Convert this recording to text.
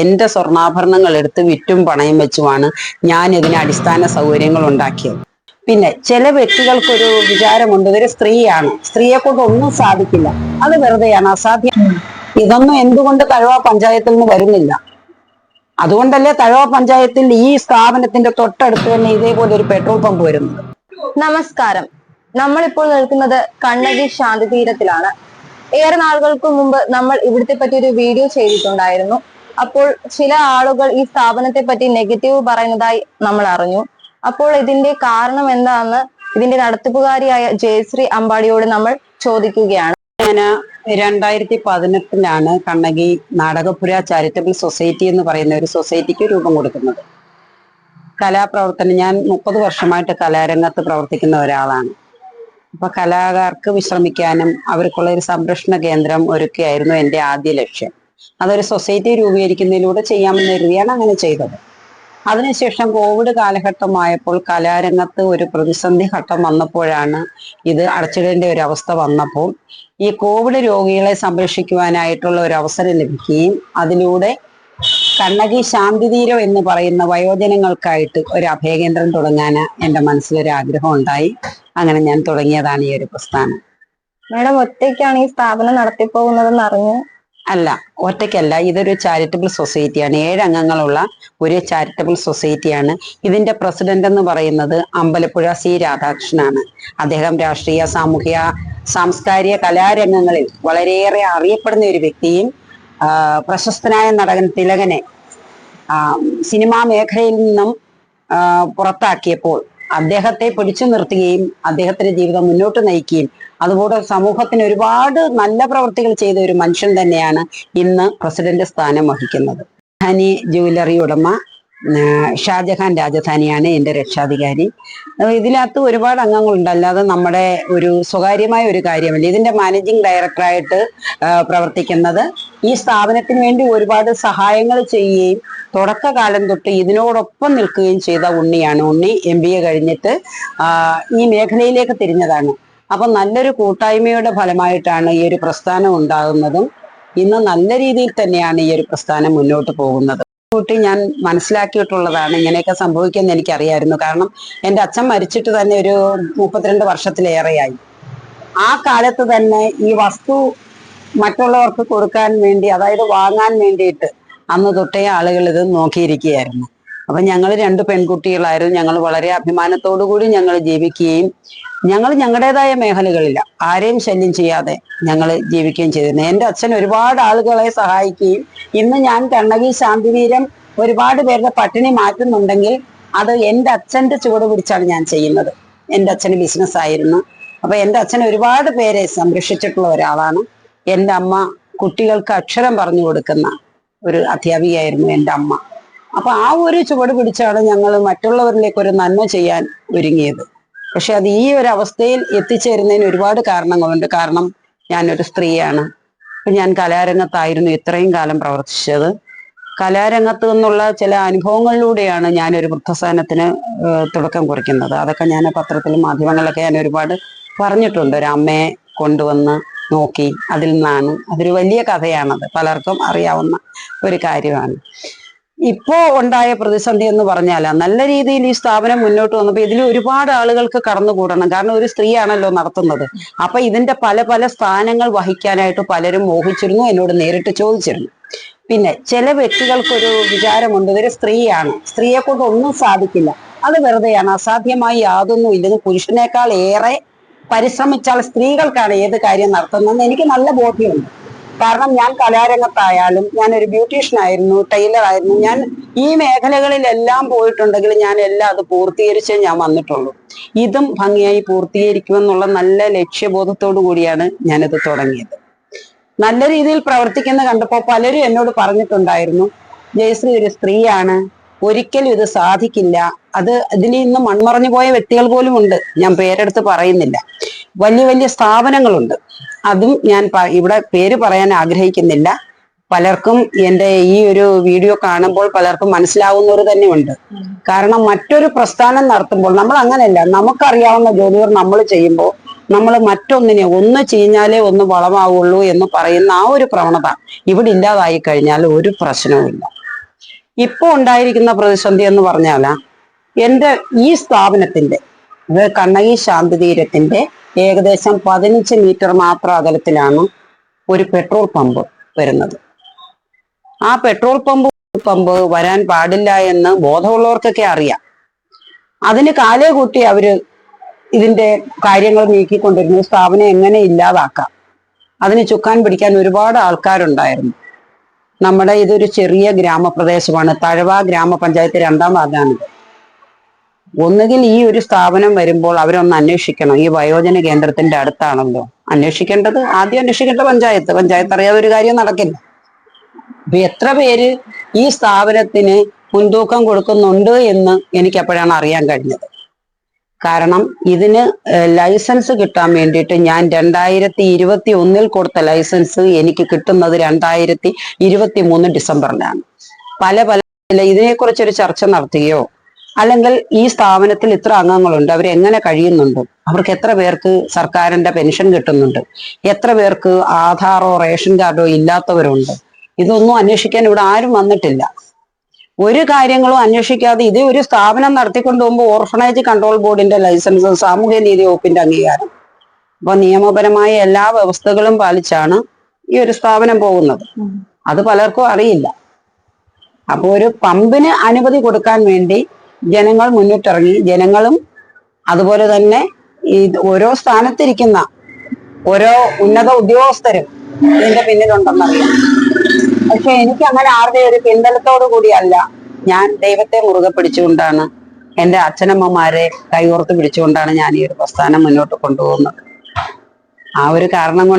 എന്റെ സ്വർണാഭരണങ്ങൾ എടുത്ത് വിറ്റും പണയം വെച്ചുമാണ് ഞാൻ ഇതിന് അടിസ്ഥാന സൗകര്യങ്ങൾ ഉണ്ടാക്കിയത്. പിന്നെ ചില വ്യക്തികൾക്കൊരു വിചാരമുണ്ട് ഇതൊരു സ്ത്രീയാണ്. സ്ത്രീയെ കൊണ്ട് ഒന്നും സാധിക്കില്ല. അത് വെറുതെയാണ് അസാധ്യം ഇതൊന്നും എന്തുകൊണ്ട് തഴവ പഞ്ചായത്തിൽ നിന്ന് വരുന്നില്ല? അതുകൊണ്ടല്ലേ തഴവ പഞ്ചായത്തിൽ ഈ സ്ഥാപനത്തിന്റെ തൊട്ടടുത്ത് തന്നെ ഇതേപോലെ ഒരു പെട്രോൾ പമ്പ് വരുന്നത്? നമസ്കാരം. നമ്മളിപ്പോൾ നിൽക്കുന്നത് കണ്ണകി ശാന്തി തീരത്തിലാണ് ഏറെ നാളുകൾക്ക് മുമ്പ് നമ്മൾ ഇവിടുത്തെ പറ്റി ഒരു വീഡിയോ ചെയ്തിട്ടുണ്ടായിരുന്നു. അപ്പോൾ ചില ആളുകൾ ഈ സ്ഥാപനത്തെ പറ്റി നെഗറ്റീവ് പറയുന്നതായി നമ്മൾ അറിഞ്ഞു. അപ്പോൾ ഇതിന്റെ കാരണം എന്താണെന്ന് ഇതിന്റെ നടത്തിപ്പുകാരിയായ ജയശ്രീ അമ്പാടിയോട് നമ്മൾ ചോദിക്കുകയാണ്. ഞാൻ രണ്ടായിരത്തി പതിനെട്ടിലാണ് കണ്ണകി നാടകപുര ചാരിറ്റബിൾ സൊസൈറ്റി എന്ന് പറയുന്ന ഒരു സൊസൈറ്റിക്ക് രൂപം കൊടുക്കുന്നത്. കലാപ്രവർത്തനം ഞാൻ മുപ്പത് വർഷമായിട്ട് കലാരംഗത്ത് പ്രവർത്തിക്കുന്ന ഒരാളാണ്. അപ്പൊ കലാകാർക്ക് വിശ്രമിക്കാനും അവർക്കുള്ള ഒരു സംരക്ഷണ കേന്ദ്രം ഒരുക്കുകയായിരുന്നു എന്റെ ആദ്യ ലക്ഷ്യം. അതൊരു സൊസൈറ്റി രൂപീകരിക്കുന്നതിലൂടെ ചെയ്യാമെന്ന് കരുതിയാണ് അങ്ങനെ ചെയ്തത്. അതിനുശേഷം കോവിഡ് കാലഘട്ടമായപ്പോൾ കലാരംഗത്ത് ഒരു പ്രതിസന്ധി ഘട്ടം വന്നപ്പോഴാണ് ഇത് അടച്ചിടേണ്ട ഒരു അവസ്ഥ വന്നപ്പോൾ ഈ കോവിഡ് രോഗികളെ സംരക്ഷിക്കുവാനായിട്ടുള്ള ഒരു അവസരം ലഭിക്കുകയും അതിലൂടെ കണ്ണകി ശാന്തിതീരം എന്ന് പറയുന്ന വയോജനങ്ങൾക്കായിട്ട് ഒരു അഭയകേന്ദ്രം തുടങ്ങാൻ എന്റെ മനസ്സിലൊരു ആഗ്രഹം ഉണ്ടായി. അങ്ങനെ ഞാൻ തുടങ്ങിയതാണ് ഈ ഒരു പ്രസ്ഥാനം. മേഡം ഒറ്റയ്ക്കാണ് ഈ സ്ഥാപനം നടത്തിപ്പോകുന്നതെന്ന് അറിഞ്ഞു അല്ല ഒറ്റയ്ക്കല്ല ഇതൊരു ചാരിറ്റബിൾ സൊസൈറ്റിയാണ് ഏഴ് അംഗങ്ങളുള്ള ഒരു ചാരിറ്റബിൾ സൊസൈറ്റിയാണ് ഇതിന്റെ പ്രസിഡന്റ് എന്ന് പറയുന്നത് അമ്പലപ്പുഴ സി രാധാകൃഷ്ണനാണ്. അദ്ദേഹം രാഷ്ട്രീയ സാമൂഹിക സാംസ്കാരിക കലാരംഗങ്ങളിൽ വളരെയേറെ അറിയപ്പെടുന്ന ഒരു വ്യക്തിയും പ്രശസ്തനായ നടൻ തിലകനെ സിനിമാ മേഖലയിൽ നിന്നും പുറത്താക്കിയപ്പോൾ അദ്ദേഹത്തെ പിടിച്ചു നിർത്തുകയും അദ്ദേഹത്തിന്റെ ജീവിതം മുന്നോട്ട് നയിക്കുകയും അതുപോലെ സമൂഹത്തിന് ഒരുപാട് നല്ല പ്രവർത്തികൾ ചെയ്ത ഒരു മനുഷ്യൻ തന്നെയാണ് ഇന്ന് പ്രസിഡന്റ് സ്ഥാനം വഹിക്കുന്നത്. ഹനി ജുവലറി ഉടമ ഷാജഹാൻ രാജധാനിയാണ് എന്റെ രക്ഷാധികാരി. ഇതിനകത്ത് ഒരുപാട് അംഗങ്ങളുണ്ട്. അല്ലാതെ നമ്മുടെ ഒരു സ്വകാര്യമായ ഒരു കാര്യമല്ല. ഇതിന്റെ മാനേജിങ് ഡയറക്ടറായിട്ട് പ്രവർത്തിക്കുന്നത്. ഈ സ്ഥാപനത്തിന് വേണ്ടി ഒരുപാട് സഹായങ്ങൾ ചെയ്യുകയും തുടക്കകാലം തൊട്ട് ഇതിനോടൊപ്പം നിൽക്കുകയും ചെയ്ത ഉണ്ണിയാണ്. ഉണ്ണി എം ബി എ കഴിഞ്ഞിട്ട് ഈ മേഖലയിലേക്ക് തിരിഞ്ഞതാണ്. അപ്പൊ നല്ലൊരു കൂട്ടായ്മയുടെ ഫലമായിട്ടാണ് ഈ ഒരു പ്രസ്ഥാനം ഉണ്ടാകുന്നതും ഇന്ന് നല്ല രീതിയിൽ തന്നെയാണ് ഈ ഒരു പ്രസ്ഥാനം മുന്നോട്ട് പോകുന്നത്. കൂട്ടി ഞാൻ മനസ്സിലാക്കിയിട്ടുള്ളതാണ് ഇങ്ങനെയൊക്കെ സംഭവിക്കുമെന്ന് എനിക്കറിയായിരുന്നു. കാരണം എന്റെ അച്ഛൻ മരിച്ചിട്ട് തന്നെ ഒരു മുപ്പത്തിരണ്ട് വർഷത്തിലേറെയായി. ആ കാലത്ത് തന്നെ ഈ വസ്തു മറ്റുള്ളവർക്ക് കൊടുക്കാൻ വേണ്ടി അതായത് വാങ്ങാൻ വേണ്ടിയിട്ട് അന്ന് തൊട്ടേ ആളുകൾ ഇത് നോക്കിയിരിക്കുകയായിരുന്നു. അപ്പൊ ഞങ്ങൾ രണ്ട് പെൺകുട്ടികളായിരുന്നു. ഞങ്ങൾ വളരെ അഭിമാനത്തോടു കൂടി ഞങ്ങൾ ജീവിക്കുകയും ഞങ്ങൾ ഞങ്ങളുടേതായ മേഖലകളില്ല. ആരെയും ശല്യം ചെയ്യാതെ ഞങ്ങൾ ജീവിക്കുകയും ചെയ്തിരുന്നു. എന്റെ അച്ഛൻ ഒരുപാട് ആളുകളെ സഹായിക്കുകയും ഇന്ന് ഞാൻ കണ്ണകി ശാന്തിവീരം ഒരുപാട് പേരുടെ പട്ടിണി മാറ്റുന്നുണ്ടെങ്കിൽ അത് എന്റെ അച്ഛന്റെ ചുവട് പിടിച്ചാണ് ഞാൻ ചെയ്യുന്നത്. എന്റെ അച്ഛന് ബിസിനസ് ആയിരുന്നു. അപ്പൊ എന്റെ അച്ഛൻ ഒരുപാട് പേരെ സംരക്ഷിച്ചിട്ടുള്ള ഒരാളാണ്. എന്റെ അമ്മ കുട്ടികൾക്ക് അക്ഷരം പറഞ്ഞു കൊടുക്കുന്ന ഒരു അധ്യാപികയായിരുന്നു എന്റെ അമ്മ. അപ്പൊ ആ ഒരു ചുവട് പിടിച്ചാണ് ഞങ്ങൾ മറ്റുള്ളവരിലേക്ക് ഒരു നന്മ ചെയ്യാൻ ഒരുങ്ങിയത്. പക്ഷെ അത് ഈ ഒരു അവസ്ഥയിൽ എത്തിച്ചേരുന്നതിന് ഒരുപാട് കാരണങ്ങളുണ്ട്. കാരണം ഞാനൊരു സ്ത്രീയാണ്. ഞാൻ കലാരംഗത്തായിരുന്നു ഇത്രയും കാലം പ്രവർത്തിച്ചത്. കലാരംഗത്ത് നിന്നുള്ള ചില അനുഭവങ്ങളിലൂടെയാണ് ഞാനൊരു വൃദ്ധസാനത്തിന് ഏഹ്, തുടക്കം കുറിക്കുന്നത്. അതൊക്കെ ഞാൻ പത്രത്തിലും മാധ്യമങ്ങളിലൊക്കെ ഞാൻ ഒരുപാട് പറഞ്ഞിട്ടുണ്ട്. ഒരു അമ്മയെ കൊണ്ടുവന്ന് നോക്കി അതിൽ നിന്നാണ്. അതൊരു വലിയ കഥയാണത്. പലർക്കും അറിയാവുന്ന ഒരു കാര്യമാണ്. ഇപ്പോ ഉണ്ടായ പ്രതിസന്ധി എന്ന് പറഞ്ഞാൽ നല്ല രീതിയിൽ ഈ സ്ഥാപനം മുന്നോട്ട് വന്നപ്പോൾ ഇതിൽ ഒരുപാട് ആളുകൾക്ക് കടന്നുകൂടണം കാരണം ഒരു സ്ത്രീയാണല്ലോ നടത്തുന്നത്. അപ്പൊ ഇതിന്റെ പല പല സ്ഥാനങ്ങൾ വഹിക്കാനായിട്ട് പലരും മോഹിച്ചിരുന്നു എന്നോട് നേരിട്ട് ചോദിച്ചിരുന്നു. പിന്നെ ചില വ്യക്തികൾക്കൊരു വിചാരമുണ്ട് ഇതൊരു സ്ത്രീയാണ്. സ്ത്രീയെ കൊണ്ട് ഒന്നും സാധിക്കില്ല. അത് വെറുതെയാണ്. അസാധ്യമായി യാതൊന്നും ഇല്ലെന്ന് പുരുഷനേക്കാൾ ഏറെ പരിശ്രമിച്ചാൽ സ്ത്രീകൾക്കാണ് ഏത് കാര്യം നടത്തുന്നതെന്ന് എനിക്ക് നല്ല ബോധ്യമുണ്ട്. കാരണം ഞാൻ കലാരംഗത്തായാലും ഞാൻ ഒരു ബ്യൂട്ടീഷ്യൻ ആയിരുന്നു ടൈലർ ആയിരുന്നു. ഞാൻ ഈ മേഖലകളിലെല്ലാം പോയിട്ടുണ്ടെങ്കിൽ ഞാൻ എല്ലാം അത് പൂർത്തീകരിച്ചേ ഞാൻ വന്നിട്ടുള്ളൂ. ഇതും ഭംഗിയായി പൂർത്തീകരിക്കുമെന്നുള്ള നല്ല ലക്ഷ്യബോധത്തോടു കൂടിയാണ് ഞാനിത് തുടങ്ങിയത്. നല്ല രീതിയിൽ പ്രവർത്തിക്കുന്ന കണ്ടപ്പോൾ പലരും എന്നോട് പറഞ്ഞിട്ടുണ്ടായിരുന്നു ജയശ്രീ ഒരു സ്ത്രീയാണ് ഒരിക്കലും ഇത് സാധിക്കില്ല. അത് ഇതിൽ നിന്ന് മൺമറഞ്ഞു പോയ വ്യക്തികൾ പോലും ഉണ്ട്. ഞാൻ പേരെടുത്ത് പറയുന്നില്ല. വലിയ വലിയ സ്ഥാപനങ്ങളുണ്ട്. അതും ഞാൻ ഇവിടെ പേര് പറയാൻ ആഗ്രഹിക്കുന്നില്ല. പലർക്കും എന്റെ ഈ ഒരു വീഡിയോ കാണുമ്പോൾ പലർക്കും മനസ്സിലാവുന്നവർ തന്നെ ഉണ്ട് കാരണം മറ്റൊരു പ്രസ്ഥാനം നടത്തുമ്പോൾ നമ്മൾ അങ്ങനെയല്ല. നമുക്കറിയാവുന്ന ജോലികൾ നമ്മൾ ചെയ്യുമ്പോൾ നമ്മൾ മറ്റൊന്നിനെ ഒന്ന് ചെയ്യാലേ ഒന്ന് വളമാവുള്ളൂ എന്ന് പറയുന്ന ആ ഒരു പ്രവണത ഇവിടെ ഇല്ലാതായി കഴിഞ്ഞാൽ ഒരു പ്രശ്നവുമില്ല. ഇപ്പോൾ ഉണ്ടായിരിക്കുന്ന പ്രതിസന്ധി എന്ന് പറഞ്ഞാൽ എന്റെ ഈ സ്ഥാപനത്തിന്റെ അത് കണ്ണകി ശാന്തിതീരത്തിന്റെ ഏകദേശം പതിനഞ്ച് മീറ്റർ മാത്രം അകലത്തിലാണ് ഒരു പെട്രോൾ പമ്പ് വരുന്നത്. ആ പെട്രോൾ പമ്പ് പമ്പ് വരാൻ പാടില്ല എന്ന് ബോധമുള്ളവർക്കൊക്കെ അറിയാം. അതിന് കാലേ കൂട്ടി അവർ ഇതിന്റെ കാര്യങ്ങൾ നീക്കിക്കൊണ്ടിരുന്നു. സ്ഥാപനം എങ്ങനെ ഇല്ലാതാക്കാം? അതിന് ചുക്കാൻ പിടിക്കാൻ ഒരുപാട് ആൾക്കാരുണ്ടായിരുന്നു. നമ്മുടെ ഇതൊരു ചെറിയ ഗ്രാമപ്രദേശമാണ്. തഴവ ഗ്രാമപഞ്ചായത്ത് രണ്ടാം വാർഡാണ് ഒന്നുകിൽ ഈ ഒരു സ്ഥാപനം വരുമ്പോൾ അവരൊന്ന് അന്വേഷിക്കണം. ഈ വയോജന കേന്ദ്രത്തിന്റെ അടുത്താണല്ലോ. അന്വേഷിക്കേണ്ടത് ആദ്യം അന്വേഷിക്കേണ്ട പഞ്ചായത്ത്. പഞ്ചായത്ത് അറിയാതെ ഒരു കാര്യം നടക്കില്ല. അപ്പൊ എത്ര പേര് ഈ സ്ഥാപനത്തിന് മുൻതൂക്കം കൊടുക്കുന്നുണ്ട് എന്ന് എനിക്ക് അപ്പോഴാണ് അറിയാൻ കഴിഞ്ഞത്. കാരണം ഇതിന് ലൈസൻസ് കിട്ടാൻ വേണ്ടിയിട്ട് ഞാൻ രണ്ടായിരത്തി ഇരുപത്തി ഒന്നിൽ കൊടുത്ത ലൈസൻസ് എനിക്ക് കിട്ടുന്നത് രണ്ടായിരത്തി ഇരുപത്തി മൂന്ന് ഡിസംബറിലാണ് പല പല ഇതിനെക്കുറിച്ചൊരു ചർച്ച നടത്തുകയോ അല്ലെങ്കിൽ ഈ സ്ഥാപനത്തിൽ ഇത്ര അംഗങ്ങളുണ്ട് അവരെങ്ങനെ കഴിയുന്നുണ്ട് അവർക്ക് എത്ര പേർക്ക് സർക്കാരിന്റെ പെൻഷൻ കിട്ടുന്നുണ്ട് എത്ര പേർക്ക് ആധാറോ റേഷൻ കാർഡോ ഇല്ലാത്തവരുണ്ട് ഇതൊന്നും അന്വേഷിക്കാൻ ഇവിടെ ആരും വന്നിട്ടില്ല. ഒരു കാര്യങ്ങളും അന്വേഷിക്കാതെ ഇത് ഒരു സ്ഥാപനം നടത്തിക്കൊണ്ടു പോകുമ്പോൾ ഓർഫണേജ് കൺട്രോൾ ബോർഡിന്റെ ലൈസൻസ് സാമൂഹ്യ നീതി വകുപ്പിന്റെ അംഗീകാരം. അപ്പൊ നിയമപരമായ എല്ലാ വ്യവസ്ഥകളും പാലിച്ചാണ് ഈ ഒരു സ്ഥാപനം പോകുന്നത്. അത് പലർക്കും അറിയില്ല. അപ്പൊ ഒരു പമ്പിന് അനുമതി കൊടുക്കാൻ വേണ്ടി ജനങ്ങൾ മുന്നിട്ടിറങ്ങി ജനങ്ങളും അതുപോലെ തന്നെ ഈ ഓരോ സ്ഥാനത്തിരിക്കുന്ന ഓരോ ഉന്നത ഉദ്യോഗസ്ഥരും ഇതിന്റെ പിന്നിലുണ്ടെന്നറിയാം. പക്ഷെ എനിക്ക് അങ്ങനെ ആരുടെ ഒരു പിന്തലത്തോടു കൂടിയല്ല ഞാൻ ദൈവത്തെ മുറുകെ പിടിച്ചുകൊണ്ടാണ് എന്റെ അച്ഛനമ്മമാരെ കൈകോർത്ത് പിടിച്ചുകൊണ്ടാണ് ഞാൻ ഈ ഒരു പ്രസ്ഥാനം മുന്നോട്ട് കൊണ്ടുപോകുന്നത്. ആ ഒരു കാരണം